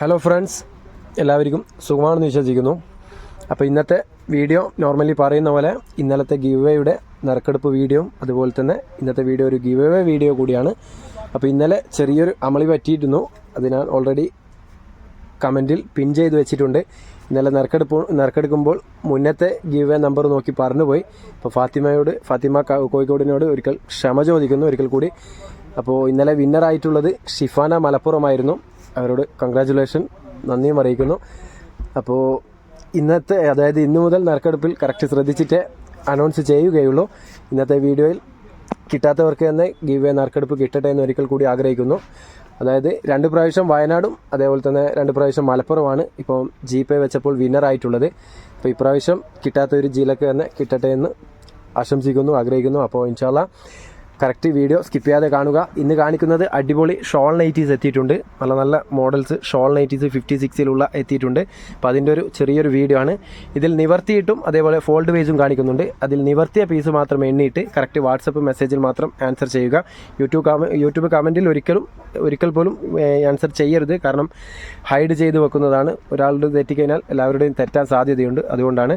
Hello friends എല്ലാവർക്കും സുഖമാണെന്ന് വിശ്വസിക്കുന്നു. അപ്പോൾ ഇന്നത്തെ വീഡിയോ നോർമലി പറയുന്ന പോലെ ഇന്നലത്തെ ഗീവേയുടെ വേയുടെ നറുക്കെടുപ്പ് വീഡിയോയും അതുപോലെ തന്നെ ഇന്നത്തെ വീഡിയോ ഒരു ഗീവേ വീഡിയോ കൂടിയാണ്. അപ്പോൾ ഇന്നലെ ചെറിയൊരു അമളി പറ്റിയിരുന്നു. അതിനാൽ ഓൾറെഡി കമന്റിൽ പിൻ ചെയ്ത് വെച്ചിട്ടുണ്ട്. ഇന്നലെ നറുക്കെടുപ്പ് നറുക്കെടുക്കുമ്പോൾ മുന്നത്തെ ഗീവേ നമ്പർ നോക്കി പറഞ്ഞുപോയി. അപ്പോൾ ഫാത്തിമയോട് ഫാത്തിമ കോഴിക്കോടിനോട് ഒരിക്കൽ ക്ഷമ ചോദിക്കുന്നു ഒരിക്കൽ കൂടി. അപ്പോൾ ഇന്നലെ വിന്നറായിട്ടുള്ളത് ഷിഫാന മലപ്പുറമായിരുന്നു. അവരോട് കൺഗ്രാചുലേഷൻ നന്ദിയും അറിയിക്കുന്നു. അപ്പോൾ ഇന്നത്തെ അതായത് ഇന്നു മുതൽ നറുക്കെടുപ്പിൽ കറക്റ്റ് ശ്രദ്ധിച്ചിട്ട് അനൗൺസ് ചെയ്യുകയുള്ളൂ. ഇന്നത്തെ വീഡിയോയിൽ കിട്ടാത്തവർക്ക് തന്നെ ഗീവ് എ നറുക്കെടുപ്പ് കിട്ടട്ടെ എന്ന് ഒരിക്കൽ കൂടി ആഗ്രഹിക്കുന്നു. അതായത് രണ്ട് പ്രാവശ്യം വയനാടും അതേപോലെ തന്നെ രണ്ട് പ്രാവശ്യം മലപ്പുറമാണ് ഇപ്പോൾ ജി പേ വെച്ചപ്പോൾ വിന്നറായിട്ടുള്ളത് അപ്പോൾ ഇപ്രാവശ്യം കിട്ടാത്ത ഒരു ജില്ലക്ക് തന്നെ കിട്ടട്ടെ എന്ന് ആശംസിക്കുന്നു ആഗ്രഹിക്കുന്നു. അപ്പോൾ ഇൻഷാല്ല കറക്റ്റ് വീഡിയോ സ്കിപ്പ് ചെയ്യാതെ കാണുക. ഇന്ന് കാണിക്കുന്നത് അടിപൊളി ഷോൾ നൈറ്റീസ് എത്തിയിട്ടുണ്ട്. നല്ല നല്ല മോഡൽസ് ഷോൾ നൈറ്റീസ് ഫിഫ്റ്റി സിക്സിലുള്ള എത്തിയിട്ടുണ്ട്. അപ്പോൾ അതിന്റെ ഒരു ചെറിയൊരു വീഡിയോ ആണ്. ഇതിൽ നിവർത്തിയിട്ടും അതേപോലെ ഫോൾഡ് പേജും കാണിക്കുന്നുണ്ട്. അതിൽ നിവർത്തിയ പീസ് മാത്രം എണ്ണിയിട്ട് കറക്റ്റ് വാട്സപ്പ് മെസ്സേജിൽ മാത്രം ആൻസർ ചെയ്യുക. യൂട്യൂബ് യൂട്യൂബ് കമന്റിൽ ഒരിക്കലും ഒരിക്കൽ പോലും ആൻസർ ചെയ്യരുത്. കാരണം ഹൈഡ് ചെയ്ത് വെക്കുന്നതാണ് ഒരാളുടെ തെറ്റിക്കഴിഞ്ഞാൽ എല്ലാവരുടെയും തെറ്റാൻ സാധ്യതയുണ്ട്. അതുകൊണ്ടാണ്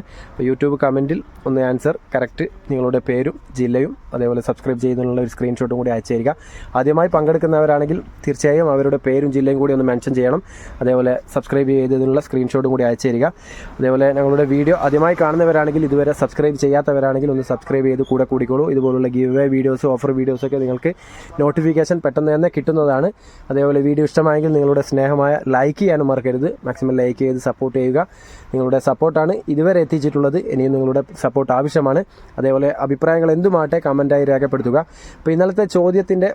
യൂട്യൂബ് കമന്റിൽ ഒന്ന് ആൻസർ കറക്റ്റ് നിങ്ങളുടെ പേരും ജില്ലയും അതേപോലെ സബ്സ്ക്രൈബ് ചെയ്യുന്നതിനുള്ള ഒരു സ്ക്രീൻഷോട്ടും കൂടി അയച്ചു തരിക ആദ്യമായി പങ്കെടുക്കുന്നവരാണെങ്കിൽ തീർച്ചയായും അവരുടെ പേരും ജില്ലയും കൂടി ഒന്ന് മെൻഷൻ ചെയ്യണം. അതേപോലെ സബ്സ്ക്രൈബ് ചെയ്തതിനുള്ള സ്ക്രീൻഷോട്ടും കൂടി അയച്ചു തരിക അതേപോലെ ഞങ്ങളുടെ വീഡിയോ ആദ്യമായി കാണുന്നവരാണെങ്കിൽ ഇതുവരെ സബ്സ്ക്രൈബ് ചെയ്യാത്തവരാണെങ്കിൽ ഒന്ന് സബ്സ്ക്രൈബ് ചെയ്ത് കൂടെ കൂടിക്കോളൂ. ഇതുപോലുള്ള ഗീവ് വേ വീഡിയോസ് ഓഫർ വീഡിയോസൊക്കെ നിങ്ങൾക്ക് നോട്ടിഫിക്കേഷൻ പെട്ടെന്ന് തന്നെ കിട്ടുന്നതാണ്. അതേപോലെ വീഡിയോ ഇഷ്ടമായെങ്കിൽ നിങ്ങളുടെ സ്നേഹമായ ലൈക്ക് ചെയ്യാനും മറക്കരുത്. മാക്സിമം ലൈക്ക് ചെയ്ത് സപ്പോർട്ട് ചെയ്യുക. നിങ്ങളുടെ സപ്പോർട്ടാണ് ഇതുവരെ എത്തിച്ചിട്ടുള്ളത്. ഇനിയും നിങ്ങളുടെ സപ്പോർട്ട് ആവശ്യമാണ്. അതേപോലെ അഭിപ്രായങ്ങൾ എന്തുമാട്ടെ കമന്റായി രേഖപ്പെടുത്തുക. അപ്പോൾ ഇന്നലത്തെ ചോദ്യത്തിന്റെ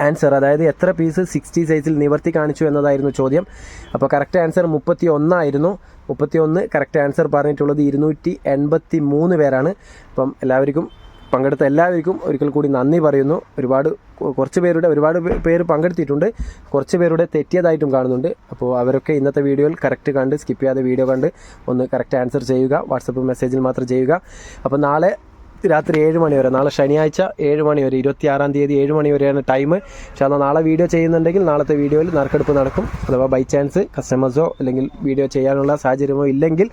ആൻസർ അതായത് എത്ര പീസ് സിക്സ്റ്റി സൈസിൽ നിവർത്തി കാണിച്ചു എന്നതായിരുന്നു ചോദ്യം. അപ്പോൾ കറക്റ്റ് ആൻസർ മുപ്പത്തി ഒന്നായിരുന്നു മുപ്പത്തി ഒന്ന് കറക്റ്റ് ആൻസർ പറഞ്ഞിട്ടുള്ളത് ഇരുന്നൂറ്റി എൺപത്തി മൂന്ന് പേരാണ്. അപ്പം എല്ലാവർക്കും പങ്കെടുത്ത എല്ലാവർക്കും ഒരിക്കൽ കൂടി നന്ദി പറയുന്നു. ഒരുപാട് കുറച്ച് പേരുടെ ഒരുപാട് പേര് പങ്കെടുത്തിട്ടുണ്ട്. കുറച്ച് പേരുടെ തെറ്റിയതായിട്ടും കാണുന്നുണ്ട്. അപ്പോൾ അവരൊക്കെ ഇന്നത്തെ വീഡിയോയിൽ കറക്റ്റ് കണ്ട് സ്കിപ്പ് ചെയ്യാതെ വീഡിയോ കണ്ട് ഒന്ന് കറക്റ്റ് ആൻസർ ചെയ്യുക. വാട്സപ്പ് മെസ്സേജിൽ മാത്രം ചെയ്യുക. അപ്പോൾ നാളെ രാത്രി ഏഴ് മണി വരെ നാളെ ശനിയാഴ്ച ഏഴ് മണി വരെ ഇരുപത്തിയാറാം തീയതി ഏഴ് മണി വരെയാണ് ടൈം പക്ഷേ എന്നാൽ നാളെ വീഡിയോ ചെയ്യുന്നുണ്ടെങ്കിൽ നാളത്തെ വീഡിയോയിൽ നറുക്കെടുപ്പ് നടക്കും. അഥവാ ബൈ ചാൻസ് കസ്റ്റമേഴ്സോ അല്ലെങ്കിൽ വീഡിയോ ചെയ്യാനുള്ള സാഹചര്യമോ ഇല്ലെങ്കിൽ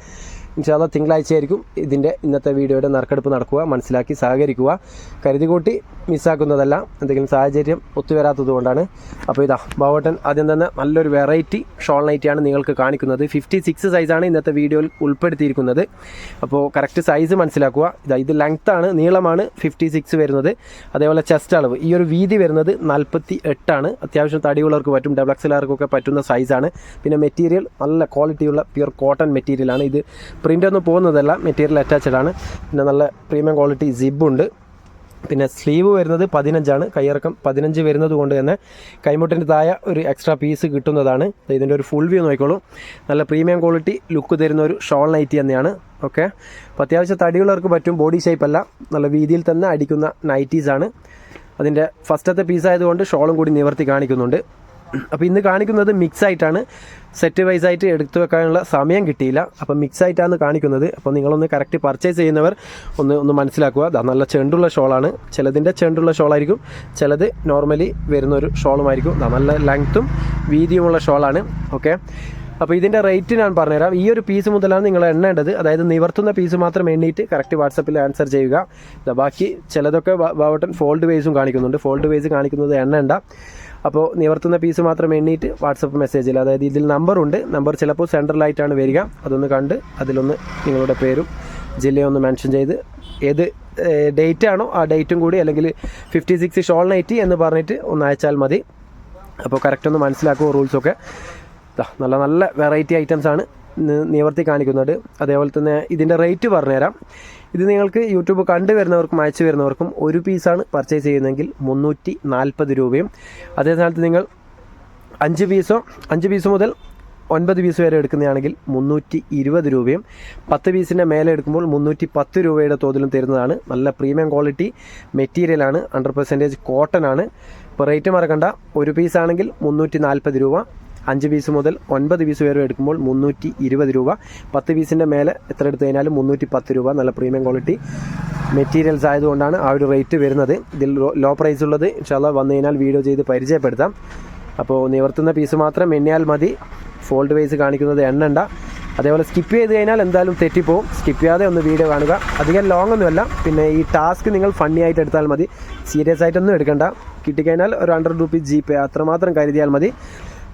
ഇൻഷാല്ല തിങ്കളാഴ്ചയായിരിക്കും ഇതിന്റെ ഇന്നത്തെ വീഡിയോയുടെ നറുക്കെടുപ്പ് നടക്കുക മനസ്സിലാക്കി സഹകരിക്കുക. കരുതികൂട്ടി മിസ്സാക്കുന്നതല്ല എന്തെങ്കിലും സാഹചര്യം ഒത്തുവരാത്തത് കൊണ്ടാണ്. അപ്പോൾ ഇതാ ബാവട്ടൻ ആദ്യം തന്നെ നല്ലൊരു വെറൈറ്റി ഷോൾ നൈറ്റിയാണ് നിങ്ങൾക്ക് കാണിക്കുന്നത്. ഫിഫ്റ്റി സിക്സ് സൈസാണ് ഇന്നത്തെ വീഡിയോയിൽ ഉൾപ്പെടുത്തിയിരിക്കുന്നത്. അപ്പോൾ കറക്റ്റ് സൈസ് മനസ്സിലാക്കുക. ഇതാ ഇത് ലെങ്ത്താണ് നീളമാണ് ഫിഫ്റ്റി സിക്സ് വരുന്നത്. അതേപോലെ ചെസ്റ്റ് അളവ്. ഈ ഒരു വീതി വരുന്നത് നാൽപ്പത്തി എട്ടാണ് അത്യാവശ്യം തടിയുള്ളവർക്ക് പറ്റും ഡബിൾ എക്സലാർക്കൊക്കെ പറ്റുന്ന സൈസാണ് പിന്നെ മെറ്റീരിയൽ നല്ല ക്വാളിറ്റിയുള്ള പ്യുർ കോട്ടൺ മെറ്റീരിയലാണ് ഇത് പ്രിന്റ് ഒന്നും പോകുന്നതല്ല. മെറ്റീരിയൽ അറ്റാച്ച്ഡ് ആണ്. പിന്നെ നല്ല പ്രീമിയം ക്വാളിറ്റി സിബുണ്ട് പിന്നെ സ്ലീവ് വരുന്നത് പതിനഞ്ചാണ്. കൈയിറക്കം പതിനഞ്ച് വരുന്നത് കൊണ്ട് തന്നെ കൈമുട്ടിന്റെ താഴെ ഒരു എക്സ്ട്രാ പീസ് കിട്ടുന്നതാണ്. ഇതിന്റെ ഒരു ഫുൾ വ്യൂ നോക്കിക്കോളൂ. നല്ല പ്രീമിയം ക്വാളിറ്റി ലുക്ക് തരുന്ന ഒരു ഷോൾ നൈറ്റി തന്നെയാണ്. ഓക്കെ അപ്പോൾ അത്യാവശ്യം തടിയുള്ളവർക്ക് പറ്റും. ബോഡി ഷേപ്പ് അല്ല. നല്ല വീതിയിൽ തന്നെ അടിക്കുന്ന നൈറ്റീസാണ് അതിന്റെ ഫസ്റ്റത്തെ പീസ് ആയതുകൊണ്ട് ഷോളും കൂടി നിവർത്തി കാണിക്കുന്നുണ്ട്. അപ്പോൾ ഇന്ന് കാണിക്കുന്നത് മിക്സ് ആയിട്ടാണ്. സെറ്റ് വൈസ് ആയിട്ട് എടുത്തു വെക്കാനുള്ള സമയം കിട്ടിയില്ല. അപ്പോൾ മിക്സ് ആയിട്ടാണ് കാണിക്കുന്നത്. അപ്പോൾ നിങ്ങളൊന്ന് കറക്റ്റ് പർച്ചേസ് ചെയ്യുന്നവർ ഒന്ന് ഒന്ന് മനസ്സിലാക്കുക. ദാ നല്ല ചെണ്ടുള്ള ഷോളാണ് ചിലതിന്റെ ചെണ്ടുള്ള ഷോളായിരിക്കും ചിലത് നോർമലി വരുന്ന ഒരു ഷോളുമായിരിക്കും നല്ല ലെങ്ത്തും വീതിയുമുള്ള ഷോളാണ് ഓക്കെ അപ്പോൾ ഇതിന്റെ റേറ്റ് ഞാൻ പറഞ്ഞുതരാം. ഈ ഒരു പീസ് മുതലാണ് നിങ്ങൾ എണ്ണേണ്ടത്. അതായത് നിവർത്തുന്ന പീസ് മാത്രം എണ്ണിയിട്ട് കറക്റ്റ് വാട്സപ്പിൽ ആൻസർ ചെയ്യുക. ബാക്കി ചിലതൊക്കെ ബാവട്ടൻ ഫോൾഡ് വേസും കാണിക്കുന്നുണ്ട്. ഫോൾഡ് വേസ് കാണിക്കുന്നത് എണ്ണേണ്ട. അപ്പോൾ നിവർത്തുന്ന പീസ് മാത്രം എണ്ണിയിട്ട് വാട്സപ്പ് മെസ്സേജിൽ അതായത് ഇതിൽ നമ്പറുണ്ട് നമ്പർ ചിലപ്പോൾ സെൻട്രലായിട്ടാണ് വരിക. അതൊന്ന് കണ്ട് അതിലൊന്ന് നിങ്ങളുടെ പേരും ജില്ലയൊന്ന് മെൻഷൻ ചെയ്ത് ഏത് ഡേറ്റ് ആണോ ആ ഡേറ്റും കൂടി അല്ലെങ്കിൽ ഫിഫ്റ്റി സിക്സ് ഷോൾ നൈറ്റി എന്ന് പറഞ്ഞിട്ട് ഒന്ന് അയച്ചാൽ മതി. അപ്പോൾ കറക്റ്റ് ഒന്ന് മനസ്സിലാക്കുമോ റൂൾസൊക്കെ നല്ല നല്ല വെറൈറ്റി ഐറ്റംസ് ആണ്. നിവർത്തി കാണിക്കുന്നുണ്ട് അതേപോലെ തന്നെ ഇതിന്റെ റേറ്റ് പറഞ്ഞുതരാം. ഇത് നിങ്ങൾക്ക് യൂട്യൂബ് കണ്ടുവരുന്നവർക്കും അയച്ചു വരുന്നവർക്കും ഒരു പീസാണ് പർച്ചേസ് ചെയ്യുന്നതെങ്കിൽ മുന്നൂറ്റി നാൽപ്പത് രൂപയും. അതേ സ്ഥലത്ത് നിങ്ങൾ അഞ്ച് പീസോ അഞ്ച് പീസ് മുതൽ ഒൻപത് പീസ് വരെ എടുക്കുന്നതാണെങ്കിൽ മുന്നൂറ്റി ഇരുപത് രൂപയും. പത്ത് പീസിന്റെ മേലെ എടുക്കുമ്പോൾ മുന്നൂറ്റി പത്ത് രൂപയുടെ തോതിലും തരുന്നതാണ്. നല്ല പ്രീമിയം ക്വാളിറ്റി മെറ്റീരിയലാണ് ഹൺഡ്രഡ് പെർസെന്റേജ് കോട്ടൺ ആണ്. ഇപ്പോൾ റേറ്റ് മറക്കണ്ട. ഒരു പീസാണെങ്കിൽ മുന്നൂറ്റി നാൽപ്പത് രൂപ. അഞ്ച് പീസ് മുതൽ ഒൻപത് പീസ് വരെ എടുക്കുമ്പോൾ മുന്നൂറ്റി ഇരുപത് രൂപ. പത്ത് പീസിന്റെ മേലെ എത്ര എടുത്തു കഴിഞ്ഞാലും മുന്നൂറ്റി പത്ത് രൂപ. നല്ല പ്രീമിയം ക്വാളിറ്റി മെറ്റീരിയൽസ് ആയതുകൊണ്ടാണ് ആ ഒരു റേറ്റ് വരുന്നത്. ഇതിൽ ലോ പ്രൈസ് ഉള്ളത് ഇൻഷാല്ല വന്നു കഴിഞ്ഞാൽ വീഡിയോ ചെയ്ത് പരിചയപ്പെടുത്താം. അപ്പോൾ നിവർത്തുന്ന പീസ് മാത്രം എണ്ണിയാൽ മതി. ഫോൾഡ് വൈസ് കാണിക്കുന്നത് എണ്ണണ്ട. അതേപോലെ സ്കിപ്പ് ചെയ്ത് കഴിഞ്ഞാൽ എന്തായാലും തെറ്റിപ്പോവും. സ്കിപ്പ് ചെയ്യാതെ ഒന്ന് വീഡിയോ കാണുക. അധികം ലോങ് ഒന്നുമല്ല പിന്നെ ഈ ടാസ്ക് നിങ്ങൾ ഫണ്ണി ആയിട്ട് എടുത്താൽ മതി. സീരിയസ് ആയിട്ടൊന്നും എടുക്കണ്ട. കിട്ടിക്കഴിഞ്ഞാൽ ഒരു ഹൺഡ്രഡ് റുപ്പീസ് ജി പേ അത്രമാത്രം കരുതിയാൽ മതി.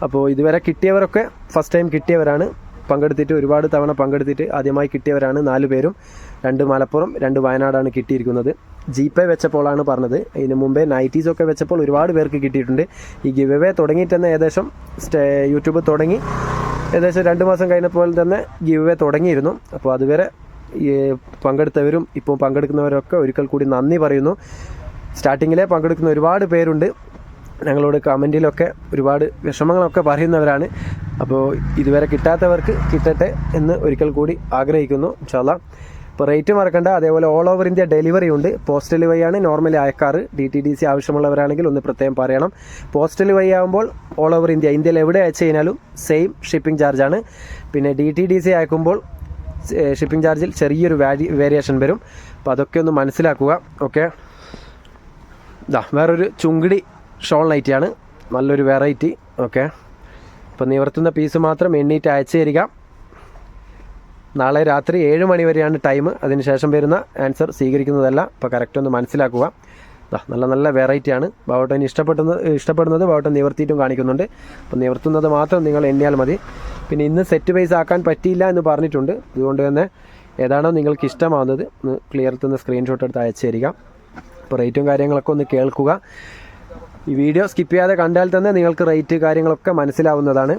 അപ്പോൾ ഇതുവരെ കിട്ടിയവരൊക്കെ ഫസ്റ്റ് ടൈം കിട്ടിയവരാണ്. പങ്കെടുത്തിട്ട് ഒരുപാട് തവണ പങ്കെടുത്തിട്ട് ആദ്യമായി കിട്ടിയവരാണ് നാല് പേരും. രണ്ട് മലപ്പുറം രണ്ട് വയനാടാണ് കിട്ടിയിരിക്കുന്നത്. ജി പേ വെച്ചപ്പോഴാണ് പറഞ്ഞത്. ഇതിന് മുമ്പേ നൈറ്റീസൊക്കെ വെച്ചപ്പോൾ ഒരുപാട് പേർക്ക് കിട്ടിയിട്ടുണ്ട്. ഈ ഗിവ് എവേ തുടങ്ങിയിട്ട് തന്നെ ഏകദേശം സ്റ്റേ യൂട്യൂബ് തുടങ്ങി. ഏകദേശം രണ്ട് മാസം കഴിഞ്ഞപ്പോൾ തന്നെ ഗിവ് എവേ തുടങ്ങിയിരുന്നു. അപ്പോൾ അതുവരെ പങ്കെടുത്തവരും ഇപ്പോൾ പങ്കെടുക്കുന്നവരൊക്കെ ഒരിക്കൽ കൂടി നന്ദി പറയുന്നു. സ്റ്റാർട്ടിങ്ങിലെ പങ്കെടുക്കുന്ന ഒരുപാട് പേരുണ്ട്. ഞങ്ങളോട് കമന്റിലൊക്കെ ഒരുപാട് വിഷമങ്ങളൊക്കെ പറയുന്നവരാണ്. അപ്പോൾ ഇതുവരെ കിട്ടാത്തവർക്ക് കിട്ടട്ടെ എന്ന് ഒരിക്കൽ കൂടി ആഗ്രഹിക്കുന്നു. ഇൻഷാല്ല അപ്പോൾ റേറ്റ് മറക്കണ്ട. അതേപോലെ ഓൾ ഓവർ ഇന്ത്യ ഡെലിവറി ഉണ്ട്. പോസ്റ്റൽ വഴിയാണ് നോർമലി അയക്കാറ്. ഡി ടി ഡി സി ആവശ്യമുള്ളവരാണെങ്കിൽ ഒന്ന് പ്രത്യേകം പറയണം. പോസ്റ്റൽ വഴി ആകുമ്പോൾ ഓൾ ഓവർ ഇന്ത്യ ഇന്ത്യയിൽ എവിടെ അയച്ചു കഴിഞ്ഞാലും സെയിം ഷിപ്പിംഗ് ചാർജാണ് പിന്നെ ഡി ടി ഡി സി അയക്കുമ്പോൾ ഷിപ്പിംഗ് ചാർജിൽ ചെറിയൊരു വാരി വേരിയേഷൻ വരും. അപ്പോൾ അതൊക്കെ ഒന്ന് മനസ്സിലാക്കുക. ഓക്കെ ഇതാ വേറൊരു ചുങ്കിടി ഷോൾ ആണ്. നല്ലൊരു വെറൈറ്റി ഓക്കെ അപ്പോൾ നിവർത്തുന്ന പീസ് മാത്രം എണ്ണീറ്റ് അയച്ചു തരിക നാളെ രാത്രി ഏഴ് മണി വരെയാണ് ടൈം അതിനുശേഷം വരുന്ന ആൻസർ സ്വീകരിക്കുന്നതല്ല. അപ്പോൾ കറക്റ്റ് ഒന്ന് മനസ്സിലാക്കുക. നല്ല നല്ല വെറൈറ്റിയാണ് ബാവട്ടൻ ഇഷ്ടപ്പെടുന്നത് ഇഷ്ടപ്പെടുന്നത് ബാവട്ടൻ നിവർത്തിയിട്ടും കാണിക്കുന്നുണ്ട്. അപ്പോൾ നിവർത്തുന്നത് മാത്രം നിങ്ങൾ എണ്ണിയാൽ മതി. പിന്നെ ഇന്ന് സെറ്റ് വൈസ് ആക്കാൻ പറ്റിയില്ല എന്ന് പറഞ്ഞിട്ടുണ്ട്. അതുകൊണ്ട് തന്നെ ഏതാണോ നിങ്ങൾക്ക് ഇഷ്ടമാവുന്നത്. ഒന്ന് ക്ലിയർ നിന്ന് സ്ക്രീൻഷോട്ട് എടുത്ത് അയച്ചു തരിക അപ്പോൾ റേറ്റും കാര്യങ്ങളൊക്കെ ഒന്ന് കേൾക്കുക. ഈ വീഡിയോ സ്കിപ്പ് ചെയ്യാതെ കണ്ടാൽ തന്നെ നിങ്ങൾക്ക് റേറ്റ് കാര്യങ്ങളൊക്കെ മനസ്സിലാവുന്നതാണ്.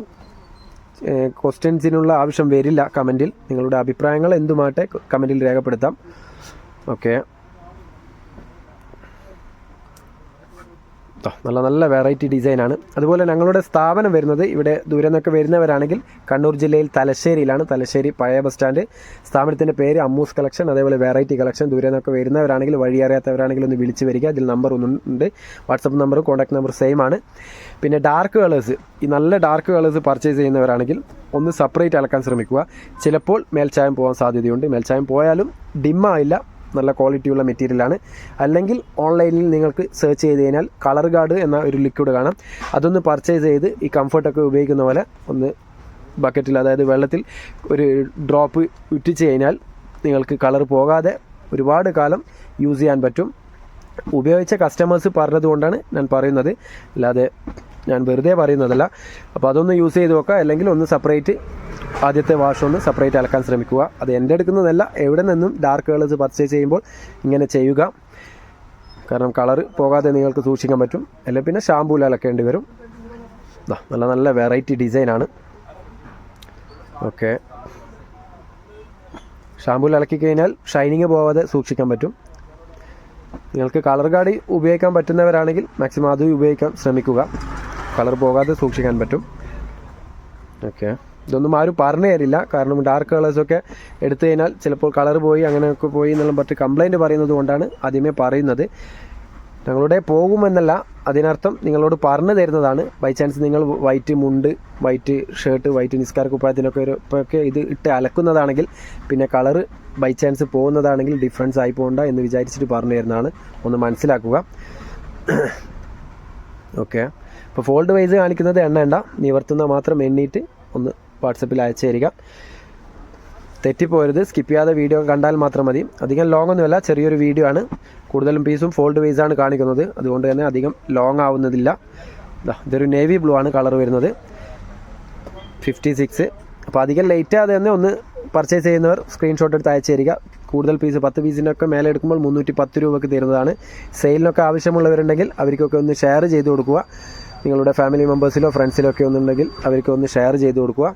ക്വസ്റ്റ്യൻസിനുള്ള ആവശ്യം വരില്ല കമന്റിൽ. നിങ്ങളുടെ അഭിപ്രായങ്ങൾ എന്തുമാട്ടെ കമന്റിൽ രേഖപ്പെടുത്താം. ഓക്കെ. നല്ല നല്ല വെറൈറ്റി ഡിസൈനാണ് അതുപോലെ ഞങ്ങളുടെ സ്ഥാപനം വരുന്നത് ഇവിടെ ദൂരെ നിന്നൊക്കെ വരുന്നവരാണെങ്കിൽ കണ്ണൂർ ജില്ലയിൽ തലശ്ശേരിയിലാണ്. തലശ്ശേരി പഴയ ബസ് സ്റ്റാൻഡ് സ്ഥാപനത്തിന്റെ പേര് അമ്മൂസ് കളക്ഷൻ അതേപോലെ വെറൈറ്റി കളക്ഷൻ ദൂരെ നിന്നൊക്കെ വരുന്നവരാണെങ്കിൽ വഴി അറിയാത്തവരാണെങ്കിൽ ഒന്ന് വിളിച്ച് വരിക. അതിൽ നമ്പർ ഒന്നുണ്ട് WhatsApp number contact number same ആണ്. പിന്നെ ഡാർക്ക് കളേഴ്സ് ഈ നല്ല ഡാർക്ക് കളേഴ്സ് പർച്ചേസ് ചെയ്യുന്നവരാണെങ്കിൽ ഒന്ന് സെപ്പറേറ്റ് അലക്കാൻ ശ്രമിക്കുക. ചിലപ്പോൾ മേൽച്ചായം പോകാൻ സാധ്യതയുണ്ട്. മേൽച്ചായം പോയാലും ഡിമ്മായില്ല നല്ല ക്വാളിറ്റിയുള്ള മെറ്റീരിയലാണ്. അല്ലെങ്കിൽ ഓൺലൈനിൽ നിങ്ങൾക്ക് സെർച്ച് ചെയ്ത് കഴിഞ്ഞാൽ കളർ ഗാർഡ് എന്ന ഒരു ലിക്വിഡ് കാണാം. അതൊന്ന് പർച്ചേസ് ചെയ്ത് ഈ കംഫർട്ടൊക്കെ ഉപയോഗിക്കുന്ന പോലെ ഒന്ന് ബക്കറ്റിൽ അതായത് വെള്ളത്തിൽ ഒരു ഡ്രോപ്പ് ഉറ്റിച്ച് കഴിഞ്ഞാൽ നിങ്ങൾക്ക് കളർ പോകാതെ ഒരുപാട് കാലം യൂസ് ചെയ്യാൻ പറ്റും. ഉപയോഗിച്ച കസ്റ്റമേഴ്സ് പറഞ്ഞതുകൊണ്ടാണ് ഞാൻ പറയുന്നത്. അല്ലാതെ ഞാൻ വെറുതെ പറയുന്നതല്ല. അപ്പോൾ അതൊന്ന് യൂസ് ചെയ്ത് നോക്കുക. അല്ലെങ്കിൽ ഒന്ന് സെപ്പറേറ്റ് ആദ്യത്തെ വാഷ് ഒന്ന് സെപ്പറേറ്റ് അലക്കാൻ ശ്രമിക്കുക. അത് എന്റെ എടുക്കുന്നതല്ല എവിടെ നിന്നും ഡാർക്ക് കളേഴ്സ് പർച്ചേസ് ചെയ്യുമ്പോൾ ഇങ്ങനെ ചെയ്യുക. കാരണം കളർ പോകാതെ നിങ്ങൾക്ക് സൂക്ഷിക്കാൻ പറ്റും. അല്ലെങ്കിൽ പിന്നെ ഷാമ്പൂയിൽ അലക്കേണ്ടി വരും. നല്ല നല്ല വെറൈറ്റി ഡിസൈനാണ് ഓക്കെ ഷാമ്പൂയിൽ അലക്കി കഴിഞ്ഞാൽ ഷൈനിങ് പോവാതെ സൂക്ഷിക്കാൻ പറ്റും. നിങ്ങൾക്ക് കളർ ഗാർഡ് ഉപയോഗിക്കാൻ പറ്റുന്നവരാണെങ്കിൽ മാക്സിമം അത് ഉപയോഗിക്കാൻ ശ്രമിക്കുക. കളർ പോകാതെ സൂക്ഷിക്കാൻ പറ്റും. ഓക്കെ. ഇതൊന്നും ആരും പറഞ്ഞു തരില്ല. കാരണം ഡാർക്ക് കളേഴ്സൊക്കെ എടുത്തു കഴിഞ്ഞാൽ ചിലപ്പോൾ കളർ പോയി അങ്ങനെയൊക്കെ പോയി എന്നുള്ള പറ്റി കംപ്ലൈന്റ് പറയുന്നത് കൊണ്ടാണ് ആദ്യമേ പറയുന്നത്. ഞങ്ങളുടെ പോകുമെന്നല്ല അതിനർത്ഥം നിങ്ങളോട് പറഞ്ഞു തരുന്നതാണ്. ബൈ ചാൻസ് നിങ്ങൾ വൈറ്റ് മുണ്ട് വൈറ്റ് ഷർട്ട് വൈറ്റ് നിസ്കാര കുപ്പായത്തിനൊക്കെ ഒരു ഒക്കെ ഇത് ഇട്ട് അലക്കുന്നതാണെങ്കിൽ പിന്നെ കളർ ബൈ ചാൻസ് പോകുന്നതാണെങ്കിൽ ഡിഫറൻസ് ആയി പോകണ്ട എന്ന് വിചാരിച്ചിട്ട് പറഞ്ഞു തരുന്നതാണ്. ഒന്ന് മനസ്സിലാക്കുക. ഓക്കെ. അപ്പോൾ ഫോൾഡ് വൈസ് കാണിക്കുന്നത് എണ്ണ എണ്ണ. നിവർത്തുന്ന മാത്രം എണ്ണീറ്റ് ഒന്ന് വാട്സപ്പിൽ അയച്ചു തരിക. തെറ്റിപ്പോരുത്. സ്കിപ്പ് ചെയ്യാതെ വീഡിയോ കണ്ടാൽ മാത്രം മതി. അധികം ലോങ് ഒന്നുമല്ല ചെറിയൊരു വീഡിയോ ആണ്. കൂടുതലും പീസും ഫോൾഡ് വൈസ് ആണ് കാണിക്കുന്നത്. അതുകൊണ്ട് തന്നെ അധികം ലോങ് ആവുന്നതില്ല. ഇതൊരു നേവി ബ്ലൂ ആണ് കളർ വരുന്നത്. ഫിഫ്റ്റി സിക്സ് അപ്പോൾ അധികം ലേറ്റ് ആകാതെ തന്നെ ഒന്ന് പർച്ചേസ് ചെയ്യുന്നവർ സ്ക്രീൻഷോട്ട് എടുത്ത് അയച്ചു തരിക. കൂടുതൽ പീസ് പത്ത് പീസിനൊക്കെ മേലെ എടുക്കുമ്പോൾ മുന്നൂറ്റി പത്ത് രൂപയ്ക്ക് തരുന്നതാണ്. സെയിലിനൊക്കെ ആവശ്യമുള്ളവരുണ്ടെങ്കിൽ അവർക്കൊക്കെ ഒന്ന് ഷെയർ ചെയ്ത് കൊടുക്കുക. നിങ്ങളുടെ ഫാമിലി മെമ്പേഴ്സിലോ ഫ്രണ്ട്സിലോ ഒക്കെ ഒന്നുണ്ടെങ്കിൽ അവർക്ക് ഒന്ന് ഷെയർ ചെയ്ത് കൊടുക്കുക.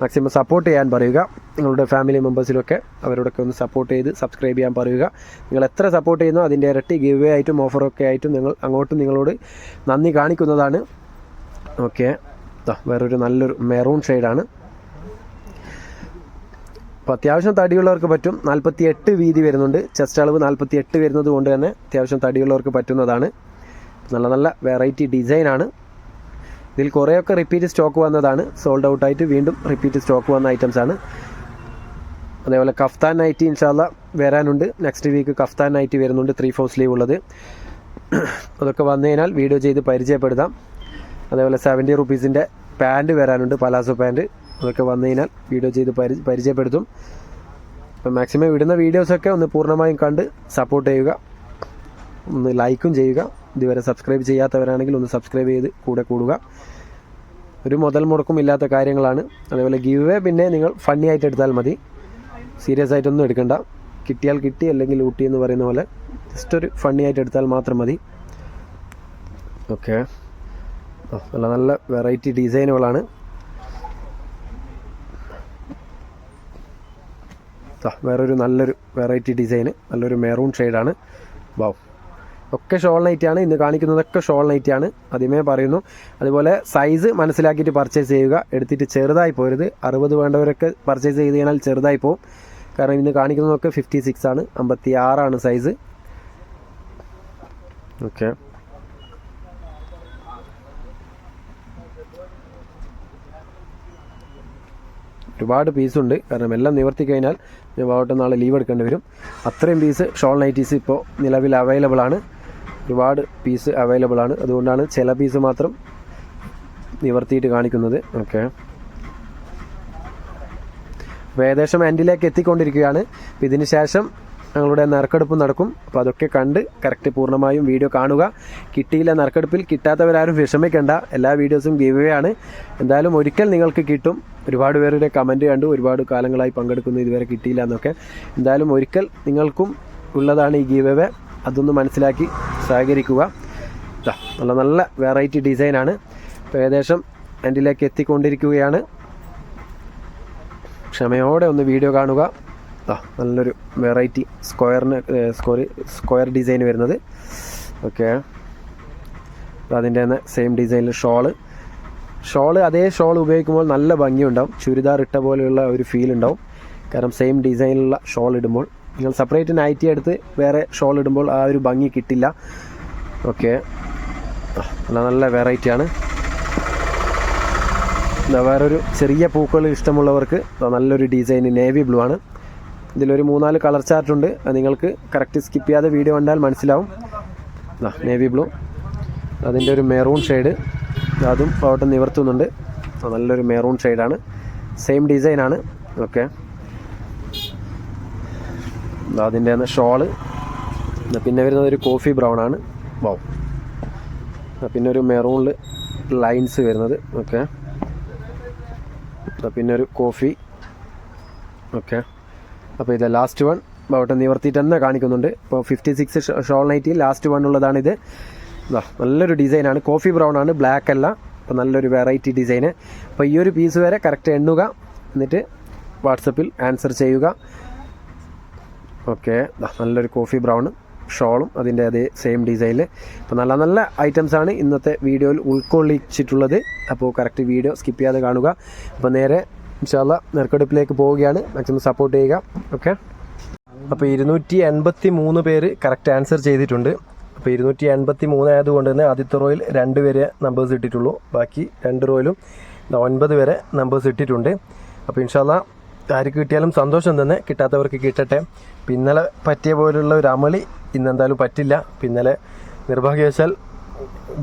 മാക്സിമം സപ്പോർട്ട് ചെയ്യാൻ പറയുക. നിങ്ങളുടെ ഫാമിലി മെമ്പേഴ്സിലൊക്കെ അവരോടൊക്കെ ഒന്ന് സപ്പോർട്ട് ചെയ്ത് സബ്സ്ക്രൈബ് ചെയ്യാൻ പറയുക. നിങ്ങൾ എത്ര സപ്പോർട്ട് ചെയ്യുന്നോ അതിന്റെ ഇരട്ടി ഗിവ് വേ ആയിട്ടും ഓഫറൊക്കെ ആയിട്ടും നിങ്ങൾ അങ്ങോട്ടും നിങ്ങളോട് നന്ദി കാണിക്കുന്നതാണ്. ഓക്കെ വേറൊരു നല്ലൊരു മെറൂൺ ഷെയ്ഡാണ് അപ്പോൾ അത്യാവശ്യം തടിയുള്ളവർക്ക് പറ്റും. നാൽപ്പത്തി എട്ട് വീതി വരുന്നുണ്ട്. ചെസ്റ്റ് അളവ് നാൽപ്പത്തി എട്ട് വരുന്നത് കൊണ്ട് തന്നെ അത്യാവശ്യം തടിയുള്ളവർക്ക് പറ്റുന്നതാണ്. നല്ല നല്ല വെറൈറ്റി ഡിസൈനാണ് ഇതിൽ കുറേയൊക്കെ റിപ്പീറ്റ് സ്റ്റോക്ക് വന്നതാണ്. സോൾഡ് ഔട്ട് ആയിട്ട് വീണ്ടും റിപ്പീറ്റ് സ്റ്റോക്ക് വന്ന ഐറ്റംസ് ആണ്. അതേപോലെ കഫ്താൻ നൈറ്റി ഇൻഷാല്ല വരാനുണ്ട്. നെക്സ്റ്റ് വീക്ക് കഫ്താൻ നൈറ്റി വരുന്നുണ്ട്. ത്രീ ഫോർ സ്ലീവ് ഉള്ളത്. അതൊക്കെ വന്നു കഴിഞ്ഞാൽ വീഡിയോ ചെയ്ത് പരിചയപ്പെടുത്താം. അതേപോലെ സെവന്റി റുപ്പീസിന്റെ പാന്റ് വരാനുണ്ട്. പലാസോ പാന്റ് അതൊക്കെ വന്നു കഴിഞ്ഞാൽ വീഡിയോ ചെയ്ത് പരി പരിചയപ്പെടുത്തും. അപ്പം മാക്സിമം ഇടുന്ന വീഡിയോസൊക്കെ ഒന്ന് പൂർണമായും കണ്ട് സപ്പോർട്ട് ചെയ്യുക. ഒന്ന് ലൈക്കും ചെയ്യുക. ഇതുവരെ സബ്സ്ക്രൈബ് ചെയ്യാത്തവരാണെങ്കിൽ ഒന്ന് സബ്സ്ക്രൈബ് ചെയ്ത് കൂടെ കൂടുക. ഒരു മുതൽ മുടക്കും ഇല്ലാത്ത കാര്യങ്ങളാണ്. അതേപോലെ ഗീവ് വേ പിന്നെ നിങ്ങൾ ഫണ്ണി ആയിട്ട് എടുത്താൽ മതി. സീരിയസ് ആയിട്ടൊന്നും എടുക്കണ്ട. കിട്ടിയാൽ കിട്ടി അല്ലെങ്കിൽ ഊട്ടി എന്ന് പറയുന്ന പോലെ ജസ്റ്റ് ഒരു ഫണ്ണി ആയിട്ട് എടുത്താൽ മാത്രം മതി. ഓക്കെ നല്ല നല്ല വെറൈറ്റി ഡിസൈനുകളാണ് വേറൊരു നല്ലൊരു വെറൈറ്റി ഡിസൈന് നല്ലൊരു മെറൂൺ ഷെയ്ഡാണ് വാവ് ഒക്കെ ഷോൾ നൈറ്റാണ് ഇന്ന് കാണിക്കുന്നതൊക്കെ ഷോൾ നൈറ്റാണ് ആദ്യമേ പറയുന്നു. അതുപോലെ സൈസ് മനസ്സിലാക്കിയിട്ട് പർച്ചേസ് ചെയ്യുക. എടുത്തിട്ട് ചെറുതായി പോരുത്. അറുപത് വേണ്ടവരൊക്കെ പർച്ചേസ് ചെയ്ത് കഴിഞ്ഞാൽ ചെറുതായി പോകും കാരണം ഇന്ന് കാണിക്കുന്നതൊക്കെ ഫിഫ്റ്റി സിക്സ് ആണ്. അമ്പത്തി ആറാണ് സൈസ് ഓക്കെ ഒരുപാട് പീസുണ്ട് കാരണം എല്ലാം നിവർത്തി കഴിഞ്ഞാൽ ഞാൻ വാവട്ടെ നാളെ ലീവ് എടുക്കേണ്ടി വരും. അത്രയും പീസ് ഷോൾ നൈറ്റീസ് ഇപ്പോൾ നിലവിൽ അവൈലബിൾ ആണ്. ഒരുപാട് പീസ് അവൈലബിൾ ആണ്. അതുകൊണ്ടാണ് ചില പീസ് മാത്രം നിവർത്തിയിട്ട് കാണിക്കുന്നത്. ഓക്കെ അപ്പോൾ ഏകദേശം എൻഡിലേക്ക് എത്തിക്കൊണ്ടിരിക്കുകയാണ്. അപ്പോൾ ഇതിന് ശേഷം ഞങ്ങളുടെ നറുക്കെടുപ്പ് നടക്കും. അപ്പോൾ അതൊക്കെ കണ്ട് കറക്റ്റ് പൂർണമായും വീഡിയോ കാണുക. കിട്ടിയില്ല നറുക്കെടുപ്പിൽ കിട്ടാത്തവരാരും വിഷമിക്കേണ്ട. എല്ലാ വീഡിയോസും ഗീവേ ആണ്. എന്തായാലും ഒരിക്കൽ നിങ്ങൾക്ക് കിട്ടും. ഒരുപാട് പേരുടെ കമന്റ് കണ്ടു. ഒരുപാട് കാലങ്ങളായി പങ്കെടുക്കുന്നു. ഇതുവരെ കിട്ടിയില്ല എന്നൊക്കെ. എന്തായാലും ഒരിക്കൽ നിങ്ങൾക്കും ഉള്ളതാണ് ഈ ഗീവ് അതൊന്ന് മനസ്സിലാക്കി സഹകരിക്കുക. നല്ല നല്ല വെറൈറ്റി ഡിസൈനാണ് ഇപ്പം ഏകദേശം എന്റിലേക്ക് എത്തിക്കൊണ്ടിരിക്കുകയാണ്. ക്ഷമയോടെ ഒന്ന് വീഡിയോ കാണുക. നല്ലൊരു വെറൈറ്റി സ്ക്വയറിന് സ്ക്വയർ സ്ക്വയർ ഡിസൈൻ വരുന്നത്. ഓക്കെ അതിന്റെ തന്നെ സെയിം ഡിസൈനിൽ ഷോൾ ഷോൾ അതേ ഷോൾ ഉപയോഗിക്കുമ്പോൾ നല്ല ഭംഗിയുണ്ടാവും. ചുരിദാർ ഇട്ട പോലെയുള്ള ഒരു ഫീൽ ഉണ്ടാവും. കാരണം സെയിം ഡിസൈനിലുള്ള ഷോൾ ഇടുമ്പോൾ നിങ്ങൾ സെപ്പറേറ്റ് നൈറ്റി എടുത്ത് വേറെ ഷോൾ ഇടുമ്പോൾ ആ ഒരു ഭംഗി കിട്ടില്ല. ഓക്കെ നല്ല നല്ല വെറൈറ്റിയാണ് വേറൊരു ചെറിയ പൂക്കൾ ഇഷ്ടമുള്ളവർക്ക് നല്ലൊരു ഡിസൈൻ നേവി ബ്ലൂ ആണ്. ഇതിലൊരു മൂന്നാൽ കളർ ചാർട്ട് ഉണ്ട്. അത് നിങ്ങൾക്ക് കറക്റ്റ് സ്കിപ്പ് ചെയ്യാതെ വീഡിയോ കണ്ടാൽ മനസ്സിലാവും. നേവി ബ്ലൂ അതിന്റെ ഒരു മെറൂൺ ഷെയ്ഡ് അതും അവിടെ നിവർത്തുന്നുണ്ട്. നല്ലൊരു മെറൂൺ ഷെയ്ഡാണ് സെയിം ഡിസൈനാണ് ഓക്കെ അതിന്റെ ഷോൾ. പിന്നെ വരുന്നത് ഒരു കോഫി ബ്രൗൺ ആണ്. ആ, പിന്നെ ഒരു മെറൂണിൽ ലൈൻസ് വരുന്നത്. ഓക്കെ. പിന്നെ ഒരു കോഫി. ഓക്കെ. അപ്പോൾ ഇത് ലാസ്റ്റ് വൺ. അവിടെ നിവർത്തിയിട്ട് തന്നെ കാണിക്കുന്നുണ്ട്. ഇപ്പോൾ fifty six shawl nighty last one ഉള്ളതാണിത് നല്ലൊരു ഡിസൈനാണ് കോഫി ബ്രൗൺ ആണ്. ബ്ലാക്ക് അല്ല. അപ്പോൾ നല്ലൊരു വെറൈറ്റി ഡിസൈന് അപ്പോൾ ഈ ഒരു പീസ് വരെ കറക്റ്റ് എണ്ണുക. എന്നിട്ട് വാട്സപ്പിൽ ആൻസർ ചെയ്യുക. ഓക്കെ. നല്ലൊരു കോഫി ബ്രൗൺ ഷോളും അതിന്റെ അതേ സെയിം ഡിസൈനിൽ അപ്പോൾ നല്ല നല്ല ഐറ്റംസ് ആണ് ഇന്നത്തെ വീഡിയോയിൽ ഉൾക്കൊള്ളിച്ചിട്ടുള്ളത്. അപ്പോൾ കറക്റ്റ് വീഡിയോ സ്കിപ്പ് ചെയ്യാതെ കാണുക. അപ്പോൾ നേരെ ഇൻഷാല്ല നെർക്കെടുപ്പിലേക്ക് പോവുകയാണ്. മാക്സിമം സപ്പോർട്ട് ചെയ്യുക. ഓക്കെ. അപ്പോൾ ഇരുന്നൂറ്റി എൺപത്തി മൂന്ന് പേര് കറക്റ്റ് ആൻസർ ചെയ്തിട്ടുണ്ട്. അപ്പോൾ ഇരുന്നൂറ്റി എൺപത്തി മൂന്ന് ആയതുകൊണ്ട് തന്നെ ആദ്യത്തെ റോയിൽ രണ്ട് വരെ നമ്പേഴ്സ് ഇട്ടിട്ടുള്ളൂ. ബാക്കി രണ്ട് റോയിലും ഒൻപത് വരെ നമ്പേഴ്സ് ഇട്ടിട്ടുണ്ട്. അപ്പോൾ ഇൻഷാല്ല ആർക്ക് കിട്ടിയാലും സന്തോഷം തന്നെ കിട്ടാത്തവർക്ക് കിട്ടട്ടെ. പിന്നലെ പറ്റിയ പോലുള്ള ഒരു അമളി ഇന്ന് എന്തായാലും പറ്റില്ല. പിന്നലെ നിർഭാഗ്യവശാൽ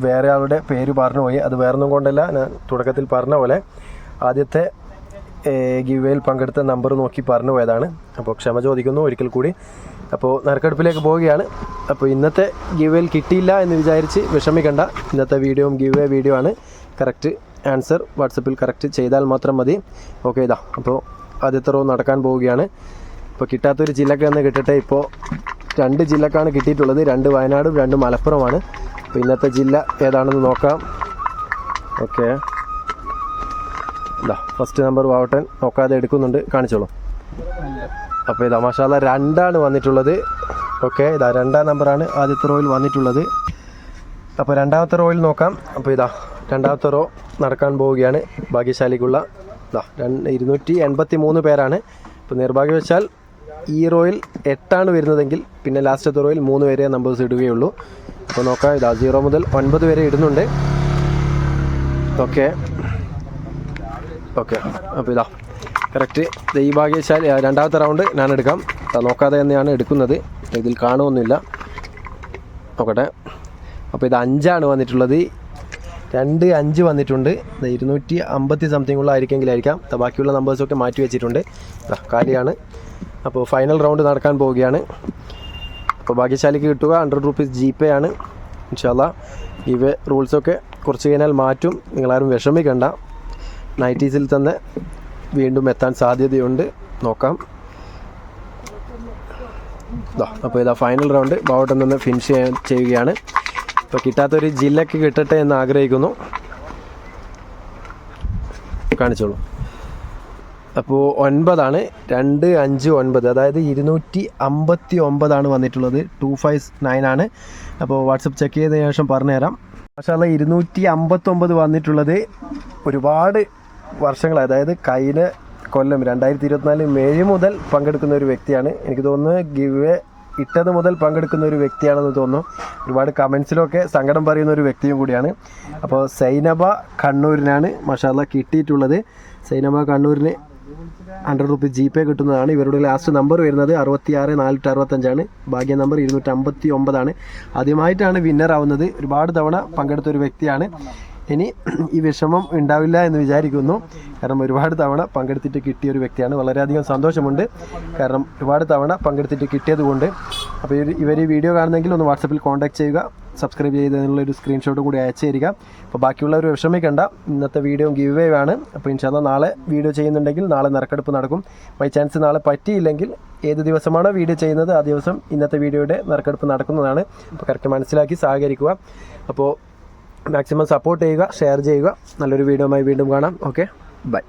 വേറെ ആളുടെ പേര് പറഞ്ഞു പോയി. അത് വേറൊന്നും കൊണ്ടല്ല ഞാൻ തുടക്കത്തിൽ പറഞ്ഞ പോലെ ആദ്യത്തെ ഗിവേയിൽ പങ്കെടുത്ത നമ്പർ നോക്കി പറഞ്ഞു പോയതാണ്. അപ്പോൾ ക്ഷമ ചോദിക്കുന്നു ഒരിക്കൽ കൂടി. അപ്പോൾ നറുക്കെടുപ്പിലേക്ക് പോവുകയാണ്. അപ്പോൾ ഇന്നത്തെ ഗിവേയിൽ കിട്ടിയില്ല എന്ന് വിചാരിച്ച് വിഷമിക്കണ്ട. ഇന്നത്തെ വീഡിയോയും ഗിവേ വീഡിയോ ആണ്. കറക്റ്റ് ആൻസർ വാട്സപ്പിൽ കറക്റ്റ് ചെയ്താൽ മാത്രം മതി. ഓക്കെ ഇതാ. അപ്പോൾ ആദ്യത്തെ റോ നടക്കാൻ പോവുകയാണ്. ഇപ്പോൾ കിട്ടാത്തൊരു ജില്ലക്ക് തന്നെ കിട്ടട്ടെ. ഇപ്പോൾ രണ്ട് ജില്ലക്കാണ് കിട്ടിയിട്ടുള്ളത്. രണ്ട് വയനാടും രണ്ട് മലപ്പുറമാണ്. അപ്പോൾ ഇന്നത്തെ ജില്ല ഏതാണെന്ന് നോക്കാം. ഓക്കെ. ഇതാ ഫസ്റ്റ് നമ്പർ വാവട്ടൻ നോക്കാതെ എടുക്കുന്നുണ്ട്. കാണിച്ചോളൂ. അപ്പോൾ ഇതാ മഷാല രണ്ടാണ് വന്നിട്ടുള്ളത്. ഓക്കെ ഇതാ രണ്ടാം നമ്പറാണ് ആദ്യത്തെ റോയിൽ വന്നിട്ടുള്ളത്. അപ്പോൾ രണ്ടാമത്തെ റോയിൽ നോക്കാം. അപ്പോൾ ഇതാ രണ്ടാമത്തെ റോ നടക്കാൻ പോവുകയാണ് ഭാഗ്യശാലിക്കുള്ള. ഇരുന്നൂറ്റി എൺപത്തി മൂന്ന് പേരാണ്. ഇപ്പോൾ നിർഭാഗ്യവശാൽ ഈ റോയിൽ എട്ടാണ് വരുന്നതെങ്കിൽ പിന്നെ ലാസ്റ്റത്തെ റോയിൽ മൂന്ന് വരെ നമ്പേഴ്സ് ഇടുകയുള്ളൂ. അപ്പോൾ നോക്കാം ഇതാ സീറോ മുതൽ ഒൻപത് വരെ ഇടുന്നുണ്ട്. ഓക്കെ ഓക്കെ അപ്പോൾ ഇതാ കറക്റ്റ് ഈ രണ്ടാമത്തെ റൗണ്ട് ഞാൻ എടുക്കാം. നോക്കാതെ തന്നെയാണ് എടുക്കുന്നത്. ഇതിൽ കാണുമൊന്നുമില്ല നോക്കട്ടെ. അപ്പോൾ ഇത് അഞ്ചാണ് വന്നിട്ടുള്ളത്. രണ്ട് അഞ്ച് വന്നിട്ടുണ്ട്. ഇരുന്നൂറ്റി അമ്പത്തി സംതിങ് ഉള്ള ആയിരിക്കെങ്കിലായിരിക്കാം. ബാക്കിയുള്ള നമ്പേഴ്സൊക്കെ മാറ്റി വെച്ചിട്ടുണ്ട്. കാലിയാണ്. അപ്പോൾ ഫൈനൽ റൗണ്ട് നടക്കാൻ പോവുകയാണ്. അപ്പോൾ ഭാഗ്യശാലിക്ക് കിട്ടുക. ഹൺഡ്രഡ് റുപ്പീസ് ജി പേ ആണ്. ഇൻഷാല്ല ഇവ റൂൾസൊക്കെ കുറച്ച് കഴിഞ്ഞാൽ മാറ്റും. നിങ്ങളാരും വിഷമിക്കണ്ട. നൈറ്റീസിൽ തന്നെ വീണ്ടും എത്താൻ സാധ്യതയുണ്ട്. നോക്കാം. അപ്പോൾ ഇതാ ഫൈനൽ റൗണ്ട് ബാവട്ടം നിന്ന് ഫിനിഷ് ചെയ്യുകയാണ്. ഇപ്പോൾ കിട്ടാത്തൊരു ജില്ലക്ക് കിട്ടട്ടെ എന്ന് ആഗ്രഹിക്കുന്നു. കാണിച്ചോളൂ. അപ്പോൾ ഒൻപതാണ് രണ്ട് അഞ്ച് ഒൻപത് അതായത് ഇരുന്നൂറ്റി അമ്പത്തി ഒമ്പതാണ് വന്നിട്ടുള്ളത്. ടു ഫൈവ് നയൻ ആണ്. അപ്പോൾ വാട്സപ്പ് ചെക്ക് ചെയ്തതിന് ശേഷം പറഞ്ഞുതരാം. പക്ഷേ ഇരുന്നൂറ്റി അമ്പത്തൊമ്പത് വന്നിട്ടുള്ളത് ഒരുപാട് വർഷങ്ങൾ അതായത് കയ്യിലെ കൊല്ലം രണ്ടായിരത്തി ഇരുപത്തിനാല് മെയ് മുതൽ പങ്കെടുക്കുന്ന ഒരു വ്യക്തിയാണ്. എനിക്ക് തോന്നുന്നത് ഗിവ് ഇട്ടത് മുതൽ പങ്കെടുക്കുന്ന ഒരു വ്യക്തിയാണെന്ന് തോന്നുന്നു. ഒരുപാട് കമൻസിലൊക്കെ സങ്കടം പറയുന്ന ഒരു വ്യക്തിയും കൂടിയാണ്. അപ്പോൾ സൈനബ കണ്ണൂരിനാണ് മഷാല കിട്ടിയിട്ടുള്ളത്. സൈനബ കണ്ണൂരിന് ഹൺഡ്രഡ് റുപ്പീസ് ജി പേ കിട്ടുന്നതാണ്. ഇവരുടെ ലാസ്റ്റ് നമ്പർ വരുന്നത് അറുപത്തി ആറ് നാനൂറ്റി അറുപത്തഞ്ചാണ്. ഭാഗ്യ നമ്പർ ഇരുന്നൂറ്റമ്പത്തി ഒമ്പതാണ് ആദ്യമായിട്ടാണ് വിന്നർ ആവുന്നത്. ഒരുപാട് തവണ പങ്കെടുത്ത ഒരു വ്യക്തിയാണ്. ഇനി ഈ വിഷമം ഉണ്ടാവില്ല എന്ന് വിചാരിക്കുന്നു. കാരണം ഒരുപാട് തവണ പങ്കെടുത്തിട്ട് കിട്ടിയ ഒരു വ്യക്തിയാണ്. വളരെയധികം സന്തോഷമുണ്ട്. കാരണം ഒരുപാട് തവണ പങ്കെടുത്തിട്ട് കിട്ടിയത് കൊണ്ട്. അപ്പോൾ ഇവർ ഈ വീഡിയോ കാണുന്നെങ്കിൽ ഒന്ന് വാട്സപ്പിൽ കോൺടാക്ട് ചെയ്യുക. സബ്സ്ക്രൈബ് ചെയ്തതിനുള്ള ഒരു സ്ക്രീൻഷോട്ട് കൂടി അയച്ചു തരിക. അപ്പോൾ ബാക്കിയുള്ളവർ വിഷമിക്കേണ്ട. ഇന്നത്തെ വീഡിയോ ഗിവ് വേ ആണ്. അപ്പോൾ ഇൻഷാല്ല നാളെ വീഡിയോ ചെയ്യുന്നുണ്ടെങ്കിൽ നാളെ നറുക്കെടുപ്പ് നടക്കും. ബൈ ചാൻസ് നാളെ പറ്റിയില്ലെങ്കിൽ ഏത് ദിവസമാണോ വീഡിയോ ചെയ്യുന്നത് ആ ദിവസം ഇന്നത്തെ വീഡിയോയുടെ നറുക്കെടുപ്പ് നടക്കുന്നതാണ്. അപ്പോൾ കറക്റ്റ് മനസ്സിലാക്കി സഹകരിക്കുക. അപ്പോൾ മാക്സിമം സപ്പോർട്ട് ചെയ്യുക ഷെയർ ചെയ്യുക. നല്ലൊരു വീഡിയോയുമായി വീണ്ടും കാണാം. Okay bye